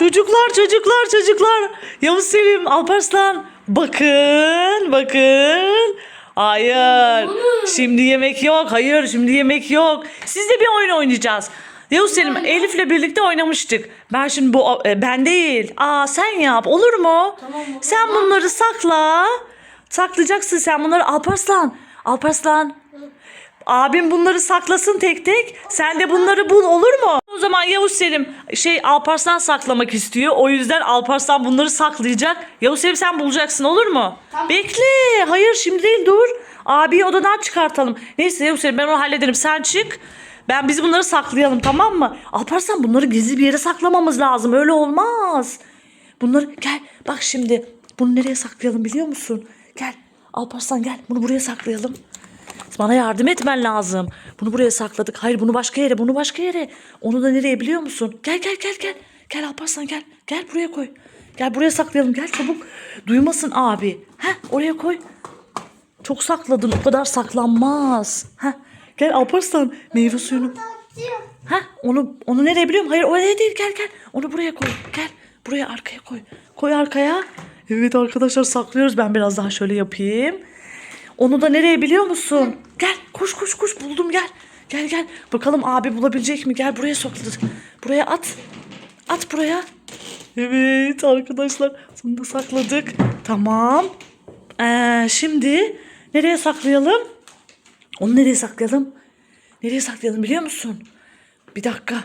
Çocuklar çocuklar çocuklar. Yavuz Selim Alparslan. Bakın bakın. Hayır. Şimdi yemek yok. Hayır şimdi yemek yok. Sizle bir oyun oynayacağız. Yavuz Selim Elif'le birlikte oynamıştık. Ben şimdi bu e, ben değil. Aa sen yap olur mu? Tamam, olur. Sen bunları sakla. Saklayacaksın sen bunları Alparslan. Alparslan. Abim bunları saklasın tek tek. Sen de bunları bul olur mu? O zaman Yavuz Selim şey Alparslan saklamak istiyor. O yüzden Alparslan bunları saklayacak. Yavuz Selim sen bulacaksın olur mu? Tamam. Bekle. Hayır şimdi değil dur. Abiyi odadan çıkartalım. Neyse Yavuz Selim ben onu hallederim. Sen çık. Ben biz bunları saklayalım tamam mı? Alparslan bunları gizli bir yere saklamamız lazım. Öyle olmaz. Bunları gel bak şimdi. Bunu nereye saklayalım biliyor musun? Gel Alparslan gel bunu buraya saklayalım. Bana yardım etmen lazım. Bunu buraya sakladık. Hayır bunu başka yere, bunu başka yere. Onu da nereye biliyor musun? Gel gel gel gel. Gel Alparslan gel. Gel buraya koy. Gel buraya saklayalım. Gel çabuk. Duymasın abi. Heh oraya koy. Çok sakladın. O kadar saklanmaz. Heh. Gel Alparslan meyve suyunu. Heh onu onu nereye biliyorum? Hayır oraya değil gel gel. Onu buraya koy. Gel. Buraya arkaya koy. Koy arkaya. Evet arkadaşlar saklıyoruz. Ben biraz daha şöyle yapayım. Onu da nereye biliyor musun? Gel koş koş koş buldum gel. Gel gel. Bakalım abi bulabilecek mi? Gel buraya soktu. Buraya at. At buraya. Evet arkadaşlar sonunda sakladık. Tamam. Ee, şimdi nereye saklayalım? Onu nereye saklayalım? Nereye saklayalım biliyor musun? Bir dakika.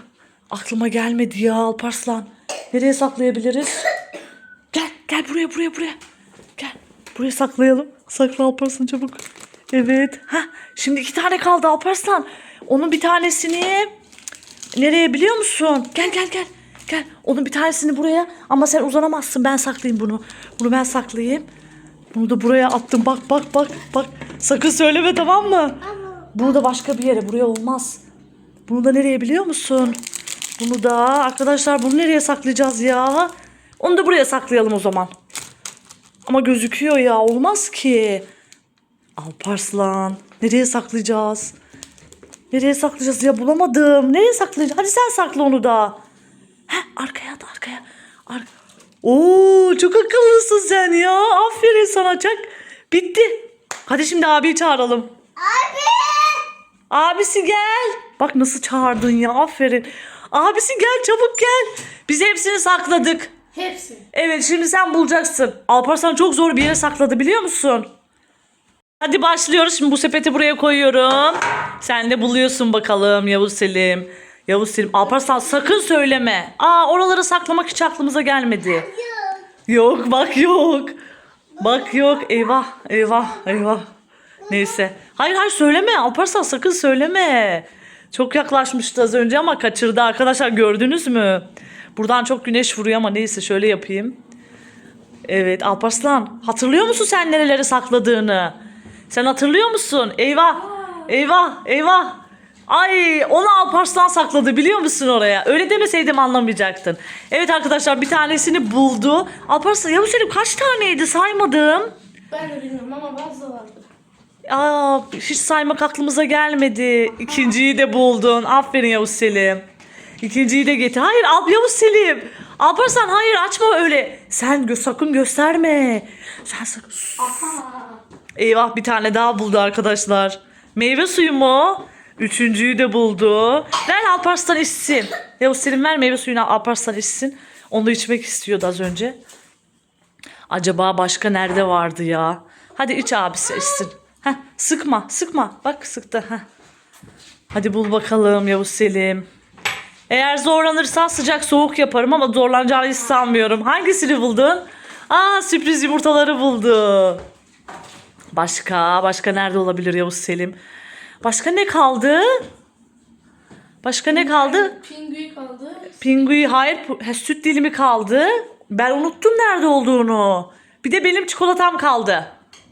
Aklıma gelmedi ya Alparslan. Nereye saklayabiliriz? Gel gel buraya buraya buraya. Gel buraya saklayalım. Sakla Alparslan çabuk. Evet. Ha şimdi iki tane kaldı Alparslan. Onun bir tanesini nereye biliyor musun? Gel gel gel. Gel. Onun bir tanesini buraya ama sen uzanamazsın. Ben saklayayım bunu. Bunu ben saklayayım. Bunu da buraya attım. Bak bak bak bak. Sakın söyleme tamam mı? Bunu da başka bir yere. Buraya olmaz. Bunu da nereye biliyor musun? Bunu da arkadaşlar bunu nereye saklayacağız ya? Onu da buraya saklayalım o zaman. Ama gözüküyor ya olmaz ki. Alparslan nereye saklayacağız? Nereye saklayacağız ya bulamadım. Nereye saklayacağız? Hadi sen sakla onu da. Heh, arkaya at arkaya. Ar Oo çok akıllısın sen ya. Aferin sana çak. Bitti. Hadi şimdi abiyi çağıralım. Abisi gel. Bak nasıl çağırdın ya aferin. Abisi gel çabuk gel. Biz hepsini sakladık. Hepsi. Evet şimdi sen bulacaksın. Alparslan çok zor bir yere sakladı biliyor musun? Hadi başlıyoruz. Şimdi bu sepeti buraya koyuyorum. Sen de buluyorsun bakalım Yavuz Selim. Yavuz Selim. Alparslan sakın söyleme. Aa oraları saklamak hiç aklımıza gelmedi. Yok bak yok. Bak yok. Eyvah eyvah eyvah. Neyse. Hayır hayır söyleme. Alparslan sakın söyleme. Çok yaklaşmıştı az önce ama kaçırdı. Arkadaşlar gördünüz mü? Buradan çok güneş vuruyor ama neyse şöyle yapayım. Evet Alparslan hatırlıyor musun sen nerelere sakladığını? Sen hatırlıyor musun? Eyvah eyvah eyvah. Ay onu Alparslan sakladı biliyor musun oraya? Öyle demeseydim anlamayacaktın. Evet arkadaşlar bir tanesini buldu. Alparslan Yavuz Selim kaç taneydi saymadım. Ben de bilmiyorum ama bazı vardı. Aa, hiç saymak aklımıza gelmedi. İkinciyi de buldun. Aferin Yavuz Selim. İkinciyi de getir. Hayır Yavuz Selim. Alparslan hayır açma öyle. Sen gö- sakın gösterme. Sen sakın. Aha. Eyvah bir tane daha buldu arkadaşlar. Meyve suyu mu? Üçüncüyü de buldu. Ver Alparslan içsin. Yavuz Selim ver meyve suyunu Alparslan içsin. Onu da içmek istiyordu az önce. Acaba başka nerede vardı ya? Hadi iç abisi içsin. Heh, sıkma sıkma. Bak sıktı. Heh. Hadi bul bakalım Yavuz Selim. Eğer zorlanırsan sıcak soğuk yaparım ama zorlanacağını hiç sanmıyorum. Hangisini buldun? Aa sürpriz yumurtaları buldu. Başka? Başka nerede olabilir Yavuz Selim? Başka ne kaldı? Başka ne kaldı? Pingui kaldı. Pingui hayır he, süt dilimi kaldı. Ben unuttum nerede olduğunu. Bir de benim çikolatam kaldı.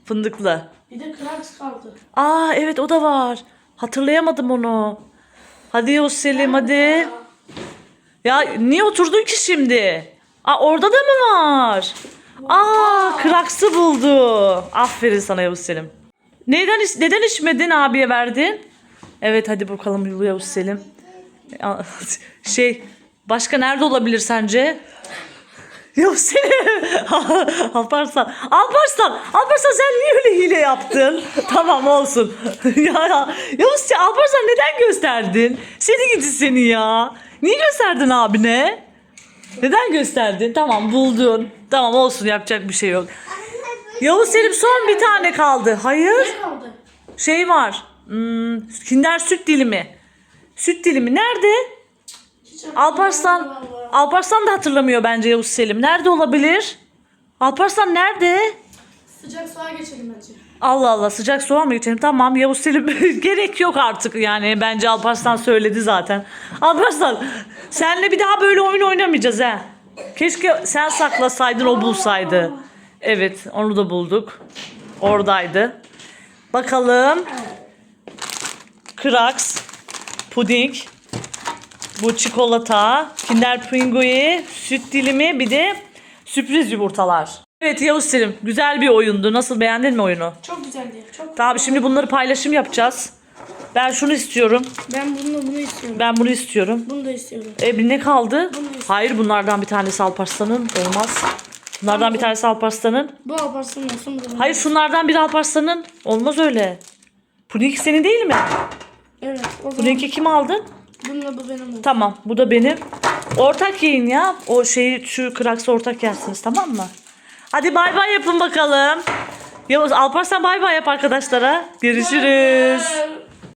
Fındıklı. Bir de Kraks kaldı. Aa evet o da var. Hatırlayamadım onu. Hadi Yavuz Selim hadi. Ya niye oturdun ki şimdi? Aa orada da mı var? Aa Kraks'ı buldu. Aferin sana Yavuz Selim. Neden, neden içmedin abiye verdin? Evet hadi bakalım Yavuz Selim. Şey başka nerede olabilir sence? Yok seni. Alparslan. Alparslan. Alparslan sen niye öyle hile yaptın? tamam olsun. ya ya. Yavuz sen Alparslan neden gösterdin? Seni gidi seni ya. Niye gösterdin abine? Neden gösterdin? Tamam buldun. Tamam olsun yapacak bir şey yok. Yavuz Selim son bir tane kaldı. Hayır. Ne kaldı? Şey var. Hmm, kinder süt dilimi. Süt dilimi nerede? Alparslan. Alparslan da hatırlamıyor bence Yavuz Selim. Nerede olabilir? Alparslan nerede? Sıcak suya geçelim bence. Allah Allah sıcak soğan mı geçelim? Tamam Yavuz Selim gerek yok artık yani bence Alparslan söyledi zaten. Alparslan senle bir daha böyle oyun oynamayacağız ha. Keşke sen saklasaydın o bulsaydı. Evet onu da bulduk. Oradaydı. Bakalım. Kraks, puding, bu çikolata, Kinder Pingu'i, süt dilimi bir de sürpriz yumurtalar. Evet Yavuz Selim güzel bir oyundu. Nasıl beğendin mi oyunu? Çok güzeldi. Çok Tamam şimdi bunları paylaşım yapacağız. Ben şunu istiyorum. Ben bunu bunu istiyorum. Ben bunu istiyorum. Bunu da istiyorum. E bir ne kaldı? Bunu istiyorum. Hayır bunlardan bir tanesi Alparslan'ın. Olmaz. Bunlardan bir tanesi Alparslan'ın. Bu Alparslan olsun bu da. Hayır şunlardan biri Alparslan'ın. Olmaz öyle. Puding senin değil mi? Evet. O zaman Puding'i kim aldın? Bununla bu benim oldu. Tamam bu da benim. Ortak yiyin ya. O şeyi şu kraksı ortak yersiniz tamam mı? Hadi bay bay yapın bakalım. Yavuz Alparslan bay bay yap arkadaşlara. Görüşürüz.